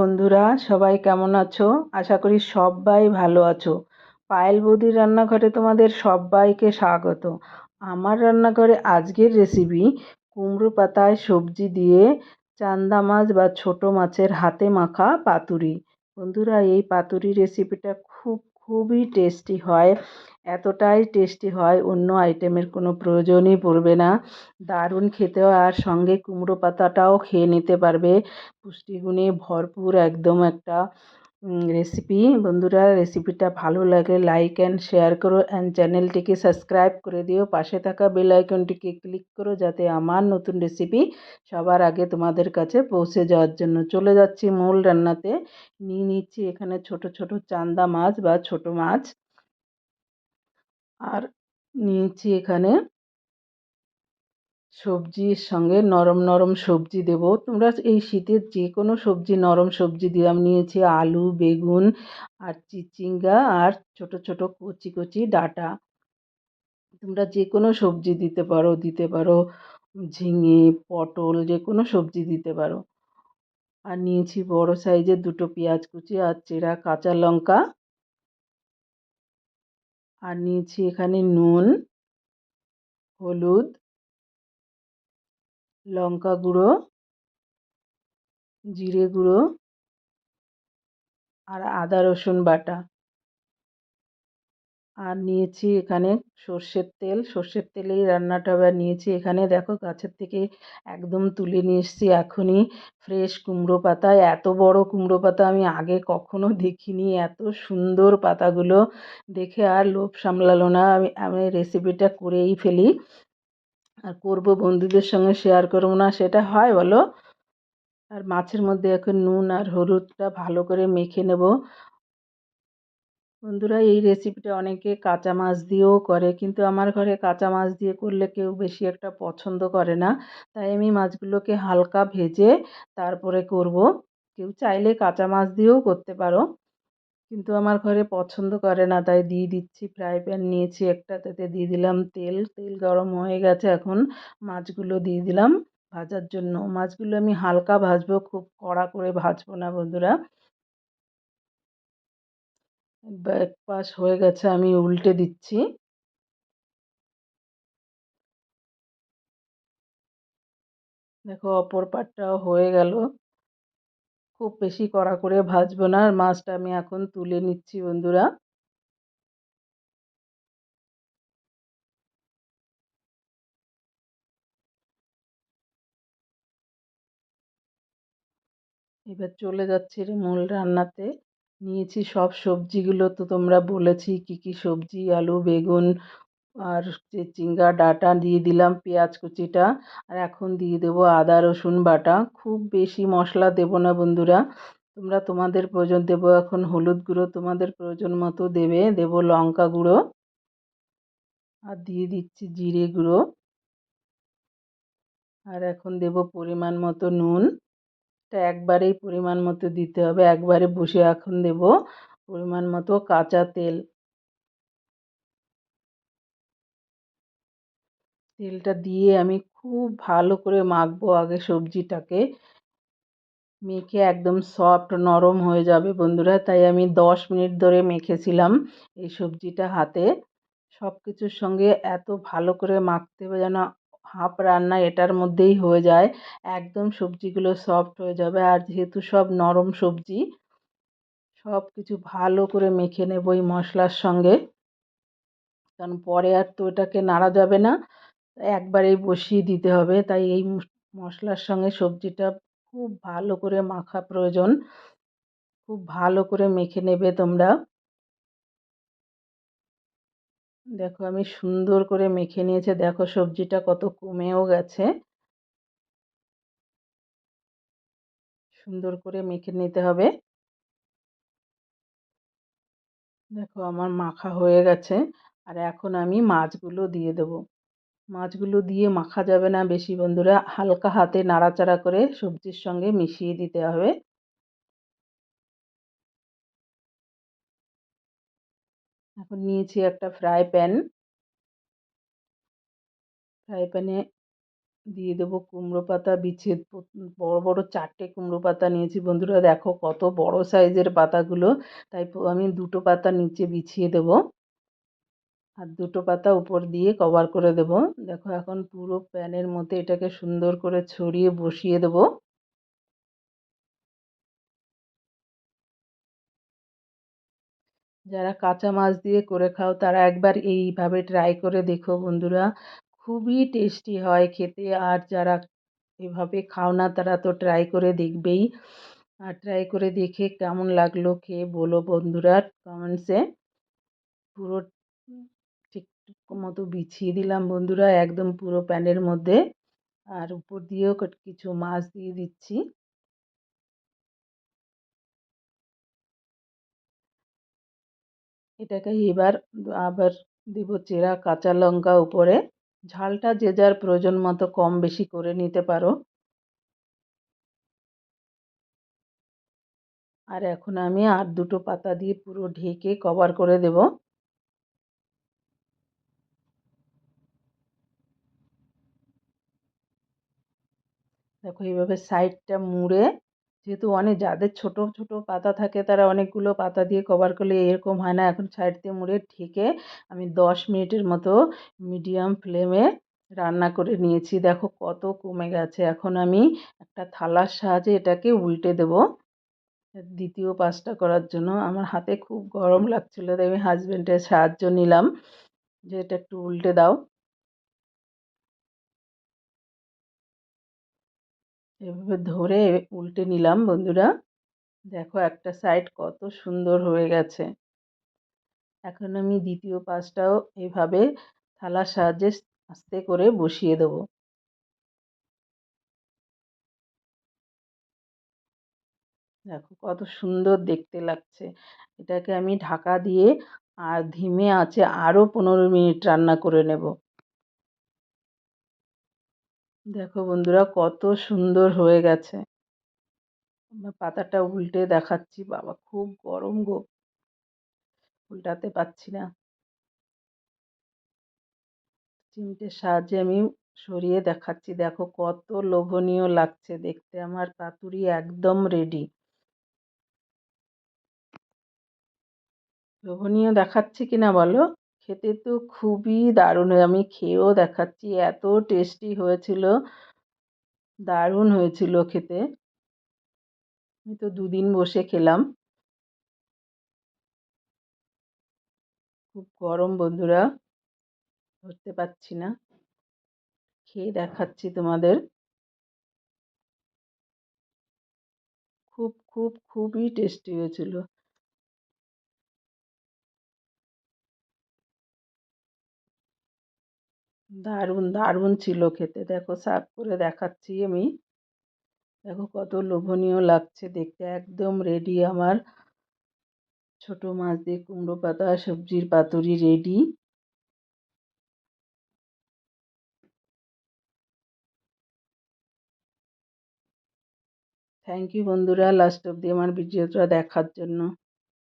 বন্ধুরা, সবাই কেমন আছো? আশা করি সবাই ভালো আছো। পায়েল বৌদির রান্নাঘরে তোমাদের সবাইকে স্বাগত। আমার রান্নাঘরে আজকের রেসিপি কুমড়ো পাতায় সবজি দিয়ে চান্দা মাছ বা ছোট মাছের হাতে মাখা পাতুরি। বন্ধুরা, এই পাতুরি রেসিপিটা খুব খুবই টেস্টি হয়, এতটাই টেস্টি হয়, অন্য আইটেমের কোনো প্রয়োজনই পড়বে না। দারুণ খেতে হয় আর সঙ্গে কুমড়ো পাতাটাও খেয়ে নিতে পারবে। পুষ্টিগুণে ভরপুর একদম একটা রেসিপি বন্ধুরা রেসিপিটা ভালো লাগে লাইক অ্যান্ড শেয়ার করো অ্যান্ড চ্যানেলটিকে সাবস্ক্রাইব করে দিও। পাশে থাকা বেল আইকনটিকে ক্লিক করো যাতে আমার নতুন রেসিপি সবার আগে তোমাদের কাছে পৌঁছে যাওয়ার জন্য। চলে যাচ্ছি মূল রান্নাতে। নিয়ে নিচ্ছি এখানে ছোট ছোট চান্দা মাছ বা ছোট মাছ। আর নিয়েছি এখানে সবজির সঙ্গে নরম নরম সবজি দেব। তোমরা এই শীতের যে কোনো সবজি, নরম সবজি দিয়ে আমি নিয়েছি আলু, বেগুন আর চিচিঙ্গা আর ছোট ছোট কচি কচি ডাঁটা। তোমরা যে কোনো সবজি দিতে পারো দিতে পারো। ঝিঙে, পটল যে কোনো সবজি দিতে পারো। আর নিয়েছি বড় সাইজের দুটো পেঁয়াজ কুচি আর চেরা কাঁচা লঙ্কা। আর নিয়েছি এখানে নুন, হলুদ লঙ্কা গুঁড়ো, জিরে গুঁড়ো আর আদা রসুন বাটা। আর নিয়েছি এখানে সর্ষের তেল। সর্ষের তেলেই রান্নাটা আবার নিয়েছি। এখানে দেখো গাছের থেকে একদম তুলে নিয়ে এসেছি এখনই ফ্রেশ কুমড়ো পাতা। এত বড় কুমড়ো পাতা আমি আগে কখনো দেখিনি। এত সুন্দর পাতাগুলো দেখে আর লোভ সামলালো না। আমি আমি রেসিপিটা করেই ফেলি। করব বন্ধুদের সঙ্গে শেয়ার করব না, সেটা হয় বলো? আর মাছের মধ্যে এখন নুন আর হলুদটা ভালো করে মেখে নেব। বন্ধুরা, এই রেসিপিটা অনেকে কাঁচা মাছ দিয়েও করে, কিন্তু আমার ঘরে কাঁচা মাছ দিয়ে করলে কেউ বেশি একটা পছন্দ করে না। তাই আমি মাছগুলোকে হালকা ভেজে তারপরে করব। কেউ চাইলে কাঁচা মাছ দিয়েও করতে পারো। কিন্তু আমার ঘরে পছন্দ করে না, তাই দিয়ে দিচ্ছি। ফ্রাই প্যান নিয়েছি একটা তাতে দিয়ে দিলাম তেল। তেল গরম হয়ে গেছে এখন। মাছগুলো দিয়ে দিলাম ভাজার জন্য। মাছগুলো আমি হালকা ভাজবো, খুব কড়া করে ভাজবো না বন্ধুরা। এক হয়ে গেছে, আমি উল্টে দিচ্ছি। দেখো, অপর পাটটাও হয়ে গেল। খুব বেশি কড়া করে ভাজবো না। আর মাছটা আমি এখন তুলে নিচ্ছি, বন্ধুরা। এবার চলে যাচ্ছি মূল রান্নাতে। নিয়েছি সব সবজিগুলো তো তোমরা বলেছি, কি কি সবজি, আলু, বেগুন আর যে চিংড়া ডাঁটা দিয়ে দিলাম পেঁয়াজ কুচিটা, আর এখন দিয়ে দেবো আদা, রসুন বাটা। খুব বেশি মশলা দেবো না বন্ধুরা। তোমরা তোমাদের প্রয়োজন দেবো এখন হলুদ গুঁড়ো, তোমাদের প্রয়োজন মতো দেবে। দেবো লঙ্কা গুঁড়ো। আর দিয়ে দিচ্ছি জিরে গুঁড়ো। আর এখন দেব পরিমাণ মতো নুন। এটা একবারেই পরিমাণ মতো দিতে হবে। একবারে বসে এখন দেব পরিমাণ মতো কাঁচা তেল। তেলটা দিয়ে আমি খুব ভালো করে মাখবো আগে সবজিটাকে। মেখে একদম সফট নরম হয়ে যাবে বন্ধুরা, তাই আমি দশ মিনিট ধরে মেখেছিলাম এই সবজিটা হাতে। সব কিছুর সঙ্গে এত ভালো করে মাখতে হবে যেন হাফ রান্না এটার মধ্যেই হয়ে যায়। একদম সবজিগুলো সফট হয়ে যাবে আর যেহেতু সব নরম সবজি সব কিছু ভালো করে মেখে নেব এই মশলার সঙ্গে। কারণ পরে আর তো এটাকে নাড়া যাবে না। একবারেই বসিয়ে দিতে হবে। তাই এই মশলার সঙ্গে সবজিটা খুব ভালো করে মাখা প্রয়োজন। খুব ভালো করে মেখে নেবে তোমরা। দেখো আমি সুন্দর করে মেখে নিয়েছে। দেখো সবজিটা কত কমেও গেছে। সুন্দর করে মেখে নিতে হবে। দেখো আমার মাখা হয়ে গেছে। আর এখন আমি মাছগুলো দিয়ে দেবো। মাছগুলো দিয়ে মাখা যাবে না বেশি, বন্ধুরা। হালকা হাতে নাড়াচাড়া করে সবজির সঙ্গে মিশিয়ে দিতে হবে। এখন নিয়েছি একটা ফ্রাই প্যান। ফ্রাই প্যানে দিয়ে দেবো কুমড়ো পাতা বিছে বড় বড় চারটে কুমড়ো পাতা নিয়েছি। বন্ধুরা, দেখো কত বড় সাইজের পাতাগুলো। তাই আমি দুটো পাতা নিচে বিছিয়ে দেবো। আর দুটো পাতা উপর দিয়ে কভার করে দেব। দেখো এখন পুরো প্যানের মধ্যে এটাকে সুন্দর করে ছড়িয়ে বসিয়ে দেব। যারা কাঁচা মাছ দিয়ে করে খাও, তারা একবার এইভাবে ট্রাই করে দেখো বন্ধুরা। খুবই টেস্টি হয় খেতে, আর যারা এভাবে খাও না, তারা তো ট্রাই করে দেখবেই। আর ট্রাই করে দেখে কেমন লাগল খেয়ে বলো বন্ধুরা কমেন্টসে পুরো মতো বিছিয়ে দিলাম বন্ধুরা, একদম পুরো প্যানের মধ্যে। আর উপর দিয়েও কিছু মাছ দিয়ে দিচ্ছি। এটাকে এবার আবার দিব চেরা কাঁচা লঙ্কা উপরে। ঝালটা যে যার প্রয়োজন মতো কম বেশি করে নিতে পারো। আর এখন আমি আর দুটো পাতা দিয়ে পুরো ঢেকে কভার করে দেব। দেখো, এইভাবে সাইডটা মুড়ে, যেহেতু অনেক যাদের ছোট ছোট পাতা থাকে, তারা অনেকগুলো পাতা দিয়ে কভার করলে এরকম হয় না। এখন সাইড দিয়ে মুড়ে ঢেকে আমি দশ মিনিটের মতো মিডিয়াম ফ্লেমে রান্না করে নিয়েছি। দেখো, কত কমে গেছে। এখন আমি একটা থালার সাহায্যে এটাকে উল্টে দেব দ্বিতীয় পাঁচটা করার জন্য। আমার হাতে খুব গরম লাগছিল, তাই আমি হাজব্যান্ডের সাহায্য নিলাম যে এটা একটু উল্টে দাও। এভাবে ধরে উল্টে নিলাম, বন্ধুরা। দেখো একটা সাইড কত সুন্দর হয়ে গেছে। এখন আমি দ্বিতীয় পাশটাও এভাবে থালার সাহায্যে আস্তে করে বসিয়ে দেব। দেখো কত সুন্দর দেখতে লাগছে। এটাকে আমি ঢাকা দিয়ে আর ধিমে আছে আরও পনেরো মিনিট রান্না করে নেব। দেখো বন্ধুরা, কত সুন্দর হয়ে গেছে। আমরা পাতাটা উল্টে দেখাচ্ছি। বাবা, খুব গরম গো। উল্টাতে পারছি না। চিমটের সাহায্যে আমি সরিয়ে দেখাচ্ছি। দেখো কত লোভনীয় লাগছে। দেখতে আমার পাতুরি একদম রেডি লোভনীয় দেখাচ্ছি কিনা বলো? খেতে তো খুবই দারুণ আমি খেয়েও দেখাচ্ছি, এত টেস্টি হয়েছিল। দারুণ হয়েছিল খেতে। আমি তো দুদিন বসে খেলাম। খুব গরম, বন্ধুরা। ধরতে পারছি না। খেয়ে দেখাচ্ছি তোমাদের। খুব খুব, খুবই টেস্টি হয়েছিল। দারুণ দারুণ ছিল খেতে। দেখো সার্ভ করে দেখাচ্ছি আমি। দেখো কত লোভনীয় লাগছে দেখতে, একদম রেডি আমার। ছোট মাছ দিয়ে কুমড়ো পাতা, সবজির পাতুরি রেডি থ্যাংক ইউ বন্ধুরা লাস্ট অব্দি আমার ভিডিওটা দেখার জন্য।